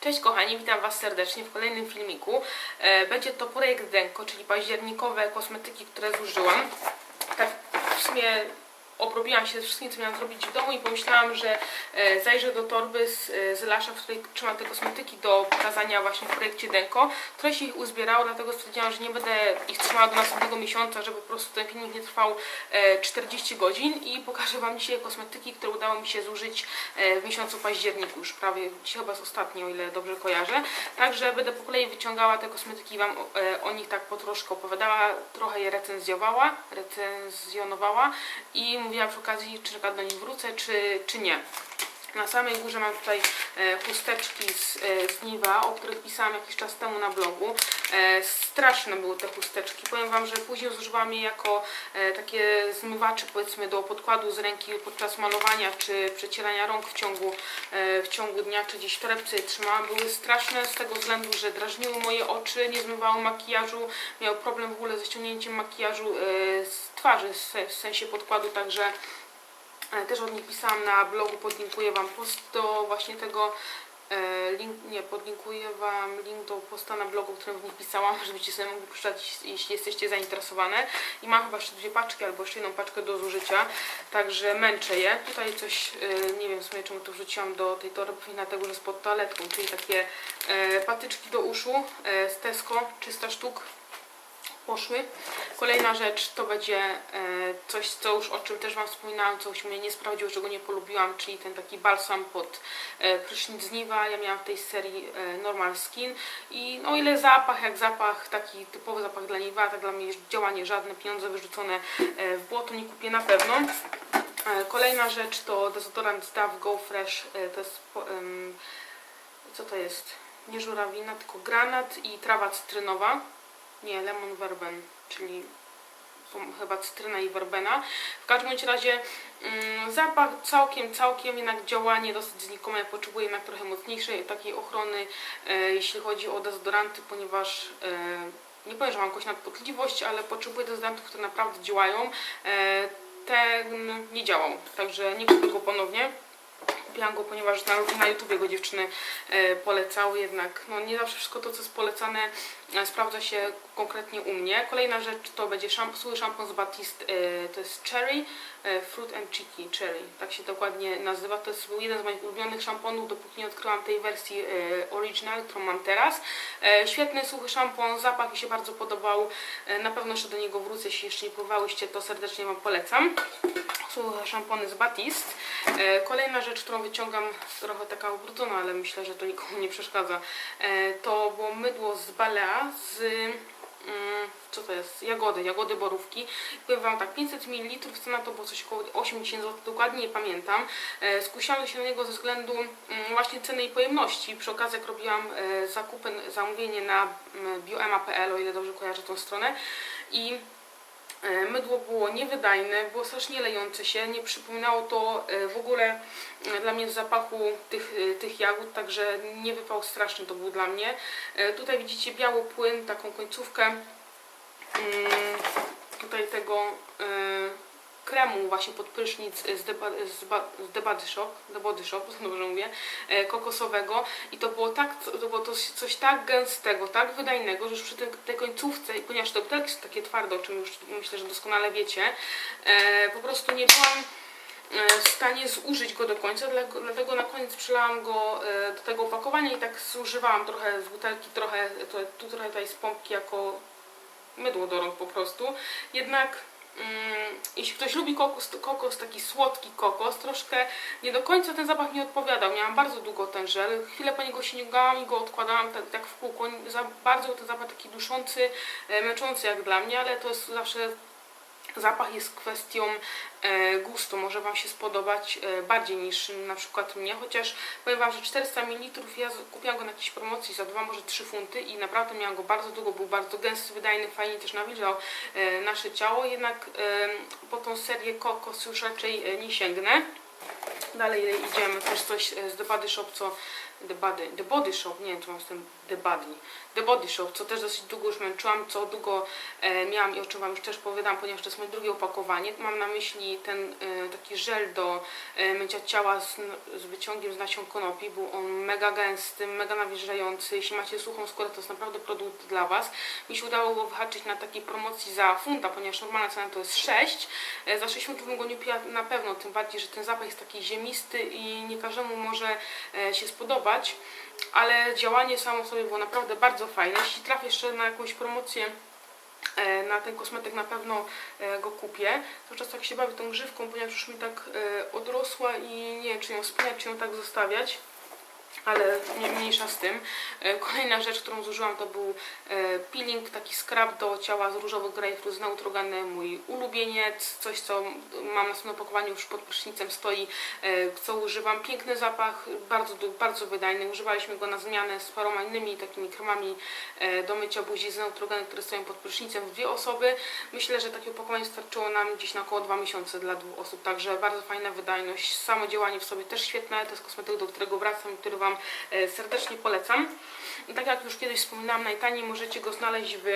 Cześć kochani, witam Was serdecznie w kolejnym filmiku. E, Będzie to projekt Denko, czyli październikowe kosmetyki, które zużyłam. Tak w sumie obrobiłam się ze wszystkim, co miałam zrobić w domu i pomyślałam, że e, zajrzę do torby z, e, z Lasza, w której trzymam te kosmetyki do pokazania właśnie w projekcie Denko. Trochę się ich uzbierało, dlatego stwierdziłam, że nie będę ich trzymała do następnego miesiąca, żeby po prostu ten filmik nie trwał e, 40 godzin i pokażę Wam dzisiaj kosmetyki, które udało mi się zużyć e, w miesiącu październiku, już prawie dzisiaj chyba jest ostatni, o ile dobrze kojarzę. Także będę po kolei wyciągała te kosmetyki i Wam e, o nich tak po troszkę opowiadała, trochę je recenzjowała, recenzjonowała i mówiła przy okazji, czy do nich wrócę, czy, czy nie. Na samej górze mam tutaj e, chusteczki z, e, z Niwa, o których pisałam jakiś czas temu na blogu. E, straszne były te chusteczki. Powiem Wam, że później zużywałam je jako takie zmywacze powiedzmy do podkładu z ręki podczas malowania czy przecierania rąk w ciągu, w ciągu dnia, czy gdzieś w torebce je trzymałam. Były straszne z tego względu, że drażniły moje oczy, nie zmywały makijażu, miał problem w ogóle ze ściągnięciem makijażu z twarzy, w sensie podkładu, także Też od nich pisałam na blogu, podlinkuję Wam post do właśnie tego, e, link, nie, podlinkuję Wam link do posta na blogu, w którym w nich pisałam, żebyście sobie mogli przeczytać, jeśli jesteście zainteresowane. I mam chyba jeszcze dwie paczki, albo jeszcze jedną paczkę do zużycia, także męczę je. Tutaj coś, e, nie wiem w sumie czemu to wrzuciłam do tej torby, dlatego że jest pod toaletką, czyli takie e, patyczki do uszu e, z Tesco, 300 sztuk poszły. Kolejna rzecz to będzie e, coś, co już o czym też Wam wspominałam, coś mnie nie sprawdziło, czego nie polubiłam, czyli ten taki balsam pod e, prysznic z Niwa. Ja miałam w tej serii e, Normal Skin i no, o ile zapach, jak zapach, taki typowy zapach dla Niwa, tak dla mnie działanie żadne, pieniądze wyrzucone w błoto, nie kupię na pewno. Kolejna rzecz to dezodorant Dove Go Fresh, to jest, co to jest? Nie żurawina, tylko granat i trawa cytrynowa. Nie, lemon verben, czyli chyba cytryna i werbena. W każdym razie mm, zapach całkiem, całkiem, jednak działanie dosyć znikome. Potrzebuję jednak trochę mocniejszej takiej ochrony, e, jeśli chodzi o dezodoranty, ponieważ e, nie powiem, że mam jakąś nadpotliwość, ale potrzebuję dezodorantów, które naprawdę działają. E, ten nie działał, także nie kupię go ponownie. Go, ponieważ na, na YouTubie go dziewczyny e, polecały, jednak no, nie zawsze wszystko to, co jest polecane, e, sprawdza się konkretnie u mnie. Kolejna rzecz to będzie szamp suchy szampon z Batiste, e, to jest Cherry, Fruit and Cheeky Cherry, tak się dokładnie nazywa. To jest był jeden z moich ulubionych szamponów, dopóki nie odkryłam tej wersji e, original, którą mam teraz. E, świetny, suchy szampon, zapach mi się bardzo podobał. E, na pewno jeszcze do niego wrócę, jeśli jeszcze nie próbowałyście, to serdecznie Wam polecam. Suche szampony z Batiste. E, Kolejna rzecz, którą wyciągam, trochę taka ubrudzona, ale myślę, że to nikomu nie przeszkadza, e, to było mydło z Balea z... mm, Co to jest? Jagody, jagody borówki. Powiem tak, 500 ml, cena to było coś około 80 zł, dokładnie nie pamiętam. E, Skusiłam się na niego ze względu mm, właśnie ceny i pojemności. Przy okazji jak robiłam e, zakupy, zamówienie na mm, bioema.pl, o ile dobrze kojarzę tą stronę. I Mydło było niewydajne, było strasznie lejące się, nie przypominało to e, w ogóle e, dla mnie zapachu tych, e, tych jagód, także nie wypał straszny to był dla mnie. E, Tutaj widzicie biały płyn, taką końcówkę mm, tutaj tego e, kremu właśnie pod prysznic z The, Ba- z Ba- z Body Shop, dobrze mówię, e, kokosowego i to było tak, to było to coś tak gęstego, tak wydajnego, że już przy tej, tej końcówce, ponieważ te butelki są takie twarde, o czym już myślę, że doskonale wiecie, e, po prostu nie byłam e, w stanie zużyć go do końca, dlatego, na koniec przelałam go do tego opakowania i tak zużywałam trochę z butelki, trochę tu trochę tutaj z pompki jako mydło do rąk po prostu. Jednak jeśli ktoś lubi kokos, kokos, taki słodki kokos, troszkę nie do końca ten zapach mi odpowiadał. Miałam bardzo długo ten żel, chwilę po niego sięgałam i go odkładałam tak, tak w kółko. Za bardzo ten zapach taki duszący, e, męczący jak dla mnie, ale to jest zawsze Zapach jest kwestią e, gustu, może Wam się spodobać e, bardziej niż na przykład mnie, chociaż powiem Wam, że 400 ml ja kupiłam go na jakiejś promocji za 2, może 3 funty i naprawdę miałam go bardzo długo, był bardzo gęsty, wydajny, fajnie też nawilżał e, nasze ciało, jednak po tą serię kokos już raczej nie sięgnę. Dalej idziemy, też coś z The Shop, co The Body, The Body Shop, nie wiem czy mam z tym The Body, The Body Shop, co też dosyć długo już męczyłam, co długo e, miałam i o czym Wam już też powiedziałam, ponieważ to jest moje drugie opakowanie. Mam na myśli ten e, taki żel do e, mycia ciała z, z wyciągiem z nasion konopi. Był on mega gęsty, mega nawilżający. Jeśli macie suchą skórę, to jest naprawdę produkt dla Was. Mi się udało go wyhaczyć na takiej promocji za funta, ponieważ normalna cena to jest 6. E, za 6 funtów bym go nie piła na pewno, tym bardziej, że ten zapach jest taki ziemisty i nie każdemu może e, się spodobać. Ale działanie samo sobie było naprawdę bardzo fajne. Jeśli trafię jeszcze na jakąś promocję e, na ten kosmetyk na pewno e, go kupię. Cały czas tak się bawię tą grzywką, ponieważ już mi tak e, odrosła i nie wiem, czy ją spinać, czy ją tak zostawiać. Ale nie mniejsza z tym. E, Kolejna rzecz, którą zużyłam, to był e, peeling, taki scrub do ciała z różowych grejpfrut z neutrogenem, mój ulubieniec, coś co mam na swoim opakowaniu już pod prysznicem stoi, e, co używam. Piękny zapach, bardzo, bardzo wydajny. Używaliśmy go na zmianę z paroma innymi takimi kremami do mycia buzi z neutrogenem, które stoją pod prysznicem w dwie osoby. Myślę, że takie opakowanie starczyło nam gdzieś na około 2 miesiące dla dwóch osób, także bardzo fajna wydajność. Samo działanie w sobie też świetne. To jest kosmetyk, do którego wracam i który Wam serdecznie polecam. Tak jak już kiedyś wspominałam, najtaniej możecie go znaleźć w,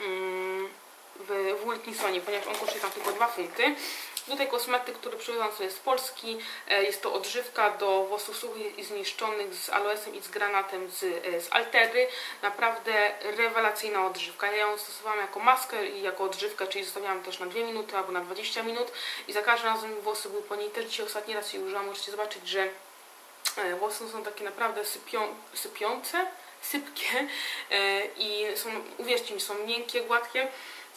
mm, w, w Wilkinsonie, ponieważ on kosztuje tam tylko 2 funty. Tutaj kosmetyk, który przywiozłam sobie z Polski. E, Jest to odżywka do włosów suchych i zniszczonych z aloesem i z granatem z, e, z Altery. Naprawdę rewelacyjna odżywka. Ja ją stosowałam jako maskę i jako odżywkę, czyli zostawiałam też na 2 minuty albo na 20 minut i za każdym razem włosy były po niej. Też dzisiaj ostatni raz jej użyłam. Możecie zobaczyć, że e, włosy są takie naprawdę sypią, sypiące, sypkie e, i są, uwierzcie mi, są miękkie, gładkie.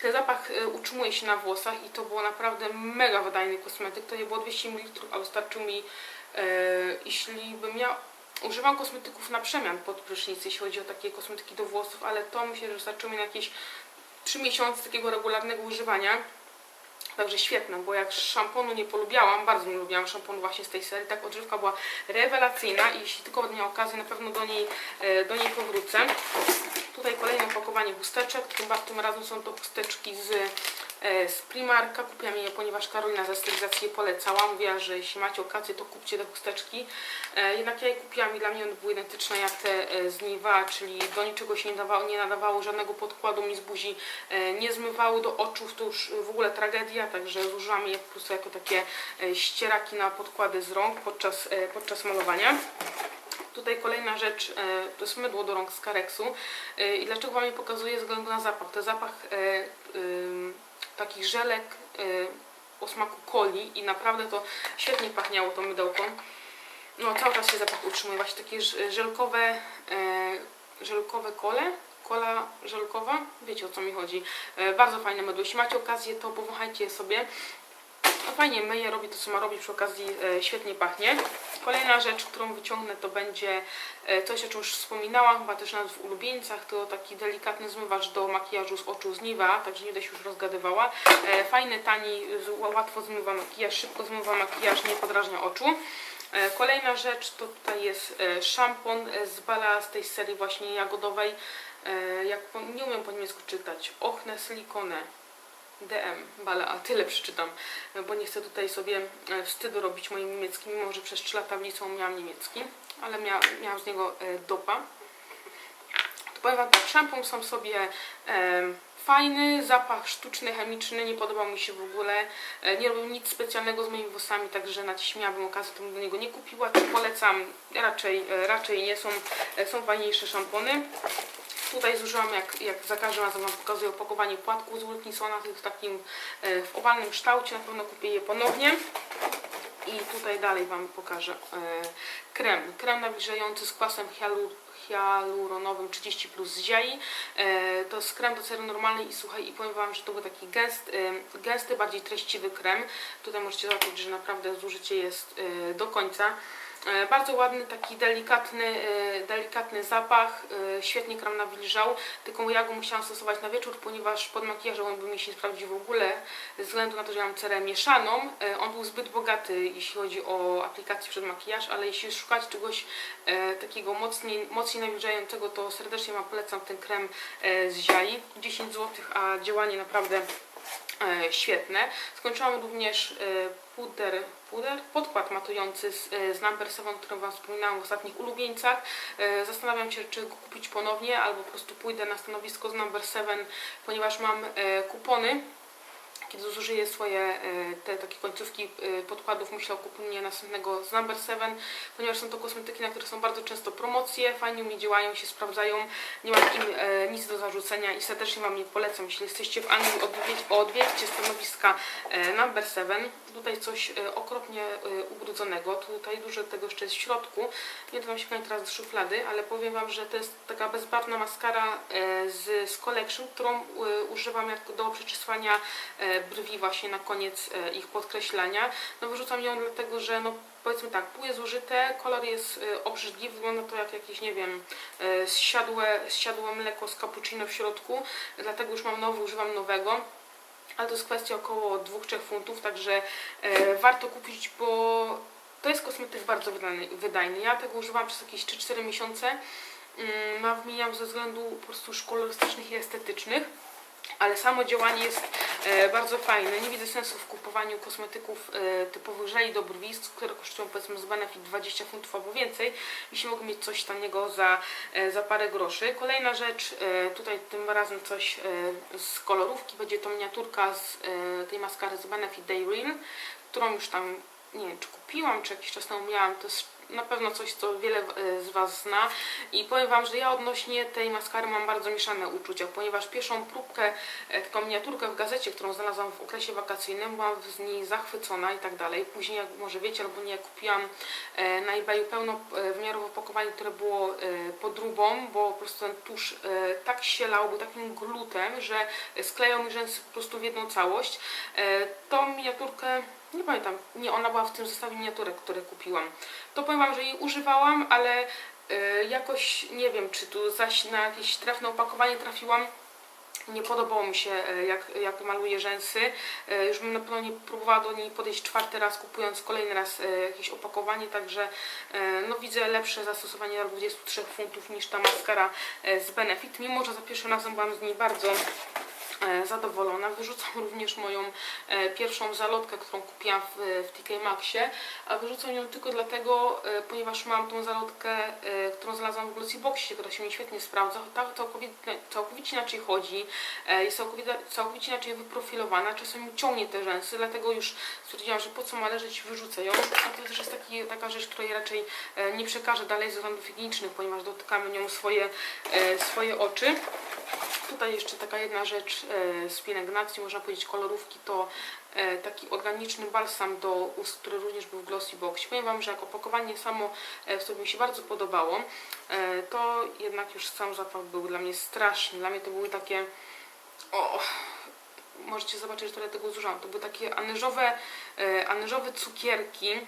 Ten zapach e, utrzymuje się na włosach i to było naprawdę mega wydajny kosmetyk. To nie było 200 ml, a wystarczył mi, e, jeśli bym miał... Używam kosmetyków na przemian pod prysznic, jeśli chodzi o takie kosmetyki do włosów, ale to myślę, że wystarczyło mi na jakieś 3 miesiące takiego regularnego używania. Także świetne, bo jak szamponu nie polubiałam, bardzo nie lubiłam szamponu właśnie z tej serii, tak odżywka była rewelacyjna i jeśli tylko będę miała okazję, na pewno do niej, e, do niej powrócę. Tutaj kolejne opakowanie chusteczek, tym, razem są to chusteczki z, z Primarka. Kupiłam je, ponieważ Karolina ze stylizacji je polecała. Mówiła, że jeśli macie okazję, to kupcie te chusteczki. E, jednak ja je kupiłam i dla mnie one były identyczne jak te e, z Niwa, czyli do niczego się nie, dawało, nie nadawało, żadnego podkładu mi z buzi e, nie zmywały do oczu, to już w ogóle tragedia, także zużyłam je po prostu jako takie e, ścieraki na podkłady z rąk podczas, e, podczas malowania. Tutaj kolejna rzecz, e, to jest mydło do rąk z. E, I dlaczego Wam je pokazuję? Ze względu na zapach. To zapach takich żelek e, o smaku coli i naprawdę to świetnie pachniało to mydełko. No cały czas się zapach utrzymuje. Właśnie takie żelkowe, e, żelkowe kole. Kola żelkowa, wiecie o co mi chodzi. E, bardzo fajne mydło. Jeśli macie okazję, to powąchajcie sobie. No fajnie myje, robi to co ma robić, przy okazji e, świetnie pachnie. Kolejna rzecz, którą wyciągnę to będzie e, coś o czym już wspominałam, chyba też nawet w ulubieńcach, to taki delikatny zmywacz do makijażu z oczu z Niwa, także nie będę się już rozgadywała. E, fajny, tani, łatwo zmywa makijaż, szybko zmywa makijaż, nie podrażnia oczu. Kolejna rzecz to tutaj jest szampon z Bala z tej serii właśnie jagodowej. Jak nie umiem po niemiecku czytać. Ochne silikone. DM, Bala, a tyle przeczytam, bo nie chcę tutaj sobie e, wstydu robić moim niemieckim, mimo że przez 3 lata w liceum miałam niemiecki, ale mia, miałam z niego e, dopa. To powiem Wam tak, szampon sam sobie e, fajny, zapach sztuczny, chemiczny, nie podobał mi się w ogóle, e, nie robił nic specjalnego z moimi włosami, także na dziś miałabym okazję, to bym do niego nie kupiła, czy polecam, raczej, e, raczej nie, są, są fajniejsze szampony. Tutaj zużyłam, jak, jak za każdym razem Wam pokazuję opakowanie płatków z Wilkinsona, w takim e, w owalnym kształcie, na pewno kupię je ponownie. I tutaj dalej Wam pokażę e, krem. Krem nawilżający z kwasem hialu, hialuronowym 30 plus z ziai. E, to jest krem do cery normalnej i suchej i powiem Wam, że to był taki gęsty, e, gęsty, bardziej treściwy krem. Tutaj możecie zobaczyć, że naprawdę zużycie jest do końca. E, Bardzo ładny, taki delikatny, e, delikatny zapach, e, świetnie krem nawilżał, tylko ja go musiałam stosować na wieczór, ponieważ pod makijażem on by mi się nie sprawdził w ogóle, ze względu na to, że ja mam cerę mieszaną. On był zbyt bogaty, jeśli chodzi o aplikację przed makijaż, ale jeśli szukacie czegoś takiego mocniej, mocniej nawilżającego, to serdecznie Wam polecam ten krem z Ziai. 10 zł, a działanie naprawdę świetne. Skończyłam również e, puder, puder, podkład matujący z, e, z Number 7, o którym Wam wspominałam w ostatnich ulubieńcach. E, Zastanawiam się, czy go kupić ponownie, albo po prostu pójdę na stanowisko z Number 7, ponieważ mam e, kupony kiedy zużyję swoje e, te takie końcówki e, podkładów, myślę o kupieniu następnego z Number 7, ponieważ są to kosmetyki, na które są bardzo często promocje, fajnie mi działają, się sprawdzają, nie mam im e, nic do zarzucenia i serdecznie Wam je polecam. Jeśli jesteście w Anglii, odwiedź, odwiedźcie stanowiska Number 7. Tutaj coś okropnie ubrudzonego, tutaj dużo tego jeszcze jest w środku. Nie dam się teraz do szuflady, ale powiem Wam, że to jest taka bezbarwna maskara z, z Collection, którą używam jak do przeczesania e, brwi właśnie na koniec e, ich podkreślania. No wyrzucam ją dlatego, że no powiedzmy tak, pół jest zużyte, kolor jest e, obrzydliwy, wygląda to jak jakieś, nie wiem, e, zsiadłe, zsiadłe mleko z cappuccino w środku, dlatego już mam nowy, używam nowego. Ale to jest kwestia około 2-3 funtów, także e, warto kupić, bo to jest kosmetyk bardzo wydajny, wydajny. Ja tego używam przez jakieś 3-4 miesiące. Mm, Ma wymieniam ze względu po prostu kolorystycznych i estetycznych ale samo działanie jest e, bardzo fajne. Nie widzę sensu w kupowaniu kosmetyków e, typowych żeli do brwi, które kosztują powiedzmy z benefit 20 funtów albo więcej, jeśli mogę mieć coś taniego za, e, za parę groszy. Kolejna rzecz, tutaj tym razem coś z kolorówki, będzie to miniaturka z tej maskary z Benefit Day Real, którą już tam nie wiem, czy kupiłam, czy jakiś czas temu miałam, to jest na pewno coś, co wiele e, z Was zna i powiem Wam, że ja odnośnie tej maskary mam bardzo mieszane uczucia, ponieważ pierwszą próbkę, e, taką miniaturkę w gazecie, którą znalazłam w okresie wakacyjnym, byłam z niej zachwycona i tak dalej. Później, jak może wiecie albo nie, kupiłam e, na eBayu pełno wymiarowe opakowanie, które było podróbą, bo po prostu ten tusz tak sielał, był takim glutem, że sklejał mi rzęsy po prostu w jedną całość. Tą miniaturkę nie pamiętam, nie, ona była w tym zestawie miniaturek, które kupiłam. To powiem Wam, że jej używałam, ale y, jakoś nie wiem, czy tu zaś na jakieś trafne opakowanie trafiłam. Nie podobało mi się, y, jak, jak maluje rzęsy. Y, Już bym na pewno nie próbowała do niej podejść czwarty raz, kupując kolejny raz jakieś opakowanie, także no, widzę lepsze zastosowanie na 23 funtów niż ta maskara z Benefit, mimo że za pierwszym razem byłam z niej bardzo e, zadowolona. Wyrzucam również moją e, pierwszą zalotkę, którą kupiłam w, w TK Maxie, a wyrzucam ją tylko dlatego, e, ponieważ mam tą zalotkę, e, którą znalazłam w Glossy Boxie, która się mi świetnie sprawdza. Tak całkowicie, całkowicie inaczej chodzi, e, jest całkowicie, całkowicie inaczej wyprofilowana, czasami ciągnie te rzęsy, dlatego już stwierdziłam, że po co ma leżeć, wyrzucę ją. A to też jest taki, taka rzecz, której raczej e, nie przekażę dalej ze względów higienicznych, ponieważ dotykamy nią swoje, e, swoje oczy. Tutaj jeszcze taka jedna rzecz e, z pielęgnacji, można powiedzieć kolorówki, to e, taki organiczny balsam do ust, który również był w Glossy Box. Powiem Wam, że jak opakowanie samo e, w sobie mi się bardzo podobało, to jednak już sam zapach był dla mnie straszny. Dla mnie to były takie... O, możecie zobaczyć, że tyle tego zużyłam. To były takie anyżowe, anyżowe cukierki,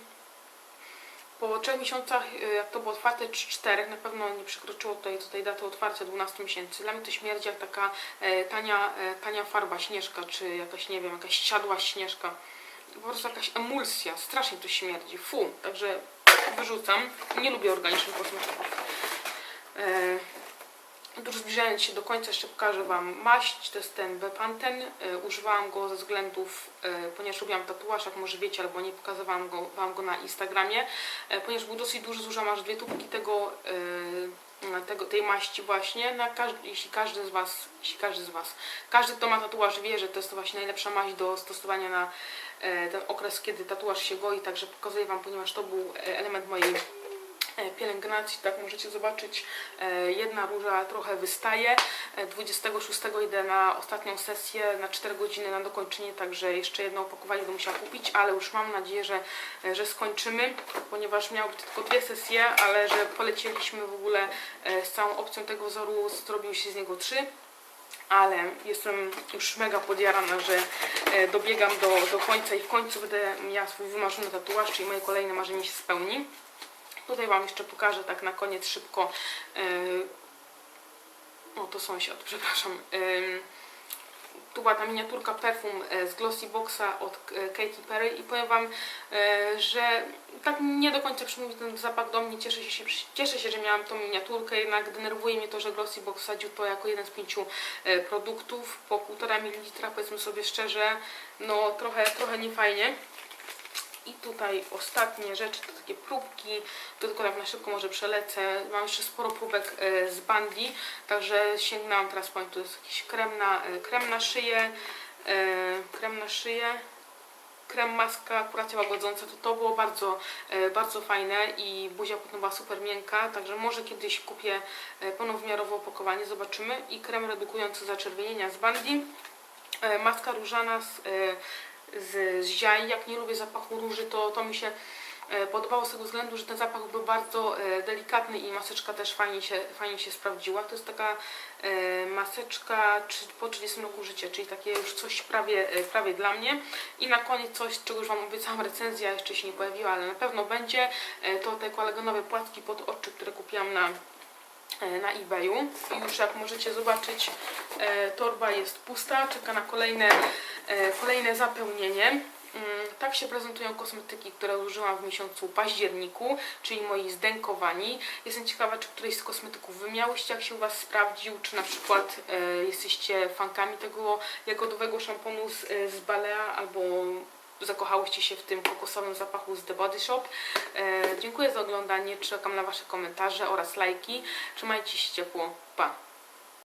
po trzech miesiącach, y, jak to było otwarte, czy czterech, na pewno nie przekroczyło tutaj, tutaj daty otwarcia 12 miesięcy. Dla mnie to śmierdzi jak taka e, tania, e, tania farba śnieżka, czy jakaś, nie wiem, jakaś siadła śnieżka. Po prostu jakaś emulsja, strasznie to śmierdzi. Fu, także wyrzucam. Nie lubię organicznych kosmetyków. Już zbliżając się do końca, jeszcze pokażę Wam maść, to jest ten Bepanten. E, używałam go ze względów, e, ponieważ robiłam tatuaż, jak może wiecie, albo nie pokazywałam go, Wam go na Instagramie, e, ponieważ był dosyć duży, zużyłam aż dwie tubki tego, tego, tej maści właśnie, na każdy, jeśli każdy z Was, jeśli każdy z Was, każdy kto ma tatuaż wie, że to jest to właśnie najlepsza maść do stosowania na ten okres, kiedy tatuaż się goi, także pokazuję Wam, ponieważ to był element mojej pielęgnacji, tak możecie zobaczyć, e, jedna róża trochę wystaje, E, 26 idę na ostatnią sesję, na 4 godziny na dokończenie, także jeszcze jedno opakowanie będę musiała kupić, ale już mam nadzieję, że, e, że skończymy, ponieważ miały tylko dwie sesje, ale że polecieliśmy w ogóle e, z całą opcją tego wzoru, zrobiły się z niego trzy ale jestem już mega podjarana, że e, dobiegam do, do końca i w końcu będę miała swój wymarzony tatuaż, czyli moje kolejne marzenie się spełni. Tutaj Wam jeszcze pokażę tak na koniec szybko. e, O, to sąsiad, przepraszam. Ym, Tu była ta miniaturka perfum e, z Glossy Boxa od Katy Perry i powiem Wam, że tak nie do końca przymówi ten zapach do mnie. Cieszę się, cieszę się, że miałam tą miniaturkę, jednak denerwuje mnie to, że Glossy Box wsadził to jako jeden z pięciu produktów po 1,5 ml, powiedzmy sobie szczerze, no trochę, trochę niefajnie. I tutaj ostatnie rzeczy, to takie próbki, to tylko tak na szybko może przelecę. Mam jeszcze sporo próbek e, z Bandi, także sięgnęłam teraz, powiem, to jest jakiś krem na, e, krem na szyję, e, krem na szyję, krem maska kuracja łagodząca, to to było bardzo, bardzo fajne i buzia potem była super miękka, także może kiedyś kupię e, pełnowymiarowe opakowanie, zobaczymy. I krem redukujący zaczerwienienia z Bandi, maska różana z, z, z ziai. Jak nie lubię zapachu róży, to, to mi się e, podobało z tego względu, że ten zapach był bardzo e, delikatny i maseczka też fajnie się, fajnie się sprawdziła. To jest taka e, maseczka po 30 roku życia, czyli takie już coś prawie, prawie dla mnie. I na koniec coś, czego już Wam obiecałam, recenzja jeszcze się nie pojawiła, ale na pewno będzie. To te kolagonowe płatki pod oczy, które kupiłam na na eBayu i już jak możecie zobaczyć e, torba jest pusta, czeka na kolejne, e, kolejne zapełnienie. Mm, Tak się prezentują kosmetyki, które użyłam w miesiącu październiku, czyli moi zdękowani. Jestem ciekawa, czy któryś z kosmetyków wy miałyście, jak się u Was sprawdził, czy na przykład e, jesteście fankami tego jagodowego szamponu z, e, z Balea, albo zakochałyście się w tym kokosowym zapachu z The Body Shop. E, dziękuję za oglądanie, czekam na Wasze komentarze oraz lajki. Trzymajcie się ciepło, pa!